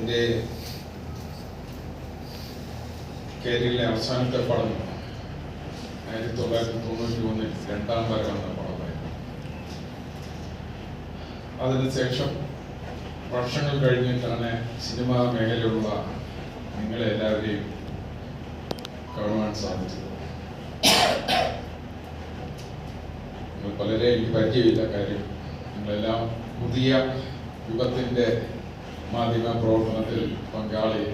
എന്റെ കരിയറിലെ അവസാനത്തെ പടം ആയിരത്തി തൊള്ളായിരത്തി തൊണ്ണൂറ്റി ഒന്നിൽ രണ്ടാം വരം എന്ന പടമായിരുന്നു. അതിനുശേഷം വർഷങ്ങൾ കഴിഞ്ഞിട്ടാണ് സിനിമാ മേഖലയിലുള്ള നിങ്ങളെ എല്ലാവരെയും കാണുവാൻ സാധിച്ചത്. പലരെ എനിക്ക് പരിചയമില്ല കാര്യം നിങ്ങളെല്ലാം പുതിയ യുഗത്തിന്റെ മാധ്യമ പ്രവർത്തനത്തിൽ പങ്കാളി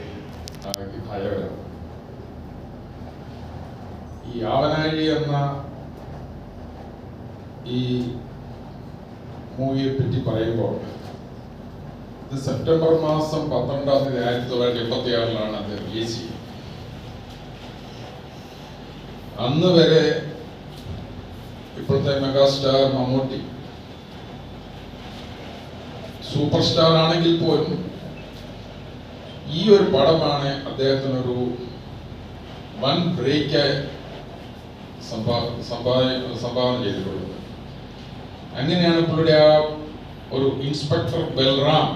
ഈ ആവനാഴി എന്ന ഈ മൂവിയെ പറ്റി പറയുമ്പോൾ ഇത് സെപ്റ്റംബർ മാസം പന്ത്രണ്ടാം തീയതി ആയിരത്തി തൊള്ളായിരത്തി എൺപത്തി ആറിലാണ് അത് റിലീസ് ചെയ്യുന്നത് അന്ന് വരെ ഇപ്പോഴത്തെ മെഗാസ്റ്റാർ മമ്മൂട്ടി സൂപ്പർ സ്റ്റാർ ആണെങ്കിൽ പോലും ഈ ഒരു പടമാണ് അദ്ദേഹത്തിനൊരു വൻ ബ്രേക്ക് സംഭാ സംഭാ- സംഭാവന ചെയ്തിട്ടുള്ളത്. അങ്ങനെയാണ് പുള്ളിയുടെ ആ ഒരു ഇൻസ്പെക്ടർ ബൽറാം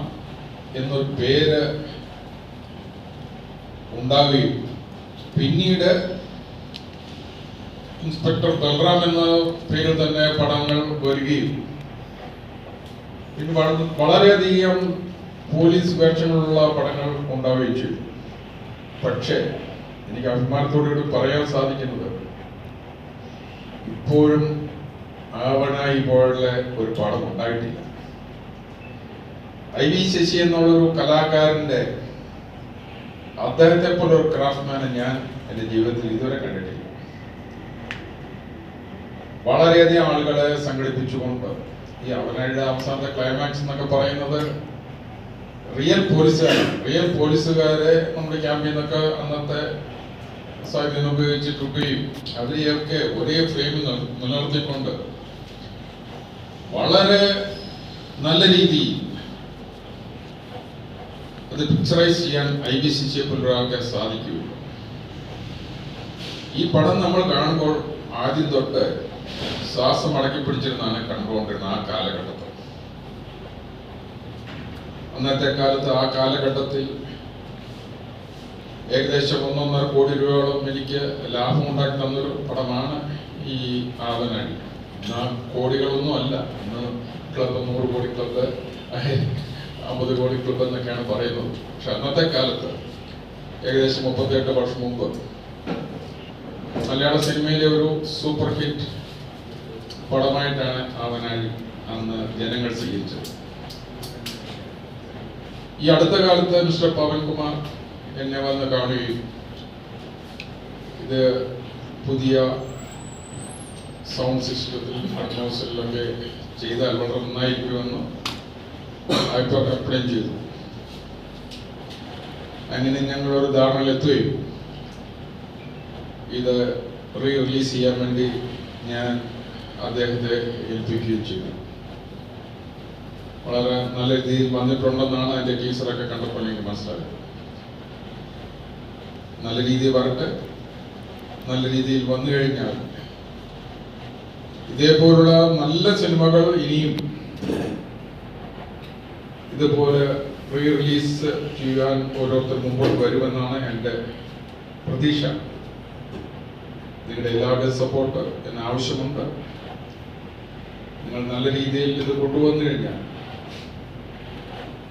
എന്നൊരു പേര് ഉണ്ടാവുകയും പിന്നീട് ഇൻസ്പെക്ടർ ബൽറാം എന്ന പേരിൽ തന്നെ പടങ്ങൾ വരികയും വള- വളരെയധികം പോലീസ് വേഷങ്ങളുള്ള പടങ്ങൾ ഉണ്ടാവുകയും ചെയ്തു. പക്ഷേ എനിക്ക് അഭിമാനത്തോടുകൂടി പറയാൻ സാധിക്കുന്നത് ഇപ്പോഴും ആവണായി പോലെ ഒരു പടം ഉണ്ടായിട്ടില്ല. ഐ വി ശശി എന്നുള്ളൊരു കലാകാരന്റെ അദ്ദേഹത്തെ പോലെ ഒരു ക്രാഫ്റ്റ്മാനെ ഞാൻ എന്റെ ജീവിതത്തിൽ ഇതുവരെ കണ്ടിട്ടില്ല. വളരെയധികം ആളുകളെ സംഘടിപ്പിച്ചുകൊണ്ട് ഈ അവനയുടെ അവസാനത്തെ ക്ലൈമാക്സ് എന്നൊക്കെ പറയുന്നത് റിയൽ പോലീസുകാരാണ് റിയൽ പോലീസുകാരെ നമ്മുടെ ക്യാമ്പിൽ നിന്നൊക്കെ അന്നത്തെ സാധ്യത ഉപയോഗിച്ചിട്ടുകയും അവരെയൊക്കെ ഒരേ ഫ്രെയിമിൽ നിലനിർത്തിക്കൊണ്ട് വളരെ നല്ല രീതിയിൽ അത് പിക്ചറൈസ് ചെയ്യാൻ ഐ ബി സി സിയെ പോലൊരാൾക്ക് സാധിക്കുകയുള്ളൂ ഈ പടം നമ്മൾ കാണുമ്പോൾ ആദ്യം തൊട്ട് ശ്വാസം അടക്കി പിടിച്ചിരുന്നാണ് കണ്ടുകൊണ്ടിരുന്നത് ആ കാലഘട്ടത്തിൽ. അന്നത്തെ കാലത്ത് ആ കാലഘട്ടത്തിൽ ഏകദേശം ഒന്നൊന്നര കോടി രൂപയോളം എനിക്ക് ലാഭം ഉണ്ടാക്കി തന്നൊരു പടമാണ് ഈ ആവനാഴി ആ കോടികളൊന്നും അല്ല. ഇന്ന് ക്ലബ് നൂറ് കോടി ക്ലബ് അമ്പത് കോടി ക്ലബ് എന്നൊക്കെയാണ് പറയുന്നത്. പക്ഷെ അന്നത്തെ കാലത്ത് ഏകദേശം മുപ്പത്തിയെട്ട് വർഷം മുമ്പ് മലയാള സിനിമയിലെ ഒരു സൂപ്പർ ഹിറ്റ് പടമായിട്ടാണ് അവനായി അന്ന് ജനങ്ങൾ സ്വീകരിച്ചത്. ഈ അടുത്ത കാലത്ത് മിസ്റ്റർ പവൻകുമാർ എന്നെ വന്ന് കാണുകയും ഇത് പുതിയ സൗണ്ട് സിസ്റ്റത്തിൽ ഹൗസിലൊക്കെ ചെയ്താൽ വളരെ നന്നായിരിക്കുമെന്ന് അഭിപ്രായം എക്സ്പ്ലെയിൻ ചെയ്തു. അങ്ങനെ ഞങ്ങൾ ഒരു ധാരണയിലെത്തുകയും ഇത് റീ റിലീസ് ചെയ്യാൻ വേണ്ടി ഞാൻ അദ്ദേഹത്തെ ഏൽപ്പിക്കുകയും ചെയ്തു. വളരെ നല്ല രീതിയിൽ വന്നിട്ടുണ്ടെന്നാണ് അതിന്റെ ടീച്ചറൊക്കെ കണ്ടപ്പോൾ എനിക്ക് മനസ്സിലായത്. നല്ല രീതിയിൽ വരട്ടെ നല്ല രീതിയിൽ വന്നു കഴിഞ്ഞാൽ ഇതേപോലുള്ള നല്ല സിനിമകൾ ഇനിയും ഇതുപോലെ റീ റിലീസ് ചെയ്യാൻ ഓരോരുത്തർ മുമ്പോട്ട് വരുമെന്നാണ് എന്റെ പ്രതീക്ഷ. നിങ്ങളുടെ എല്ലാവരുടെയും സപ്പോർട്ട് എന്നെ ആവശ്യമുണ്ട്. നിങ്ങൾ നല്ല രീതിയിൽ ഇത് കൊണ്ടുവന്നു കഴിഞ്ഞാൽ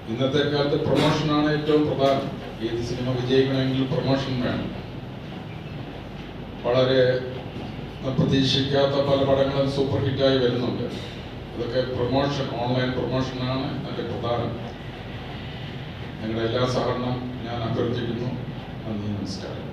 ഇന്നത്തെ കാലത്ത് പ്രൊമോഷനാണ് ഏറ്റവും പ്രധാനം. ഏത് സിനിമ വിജയിക്കണമെങ്കിൽ പ്രൊമോഷൻ വേണം. വളരെ പ്രതീക്ഷിക്കാത്ത പല പടങ്ങളും സൂപ്പർ ഹിറ്റായി വരുന്നുണ്ട്. അതൊക്കെ പ്രൊമോഷൻ ഓൺലൈൻ പ്രൊമോഷനാണ് അതിന്റെ പ്രധാനം. നിങ്ങളുടെ എല്ലാ സഹകരണം ഞാൻ അഭ്യർത്ഥിക്കുന്നു. നന്ദി നമസ്കാരം.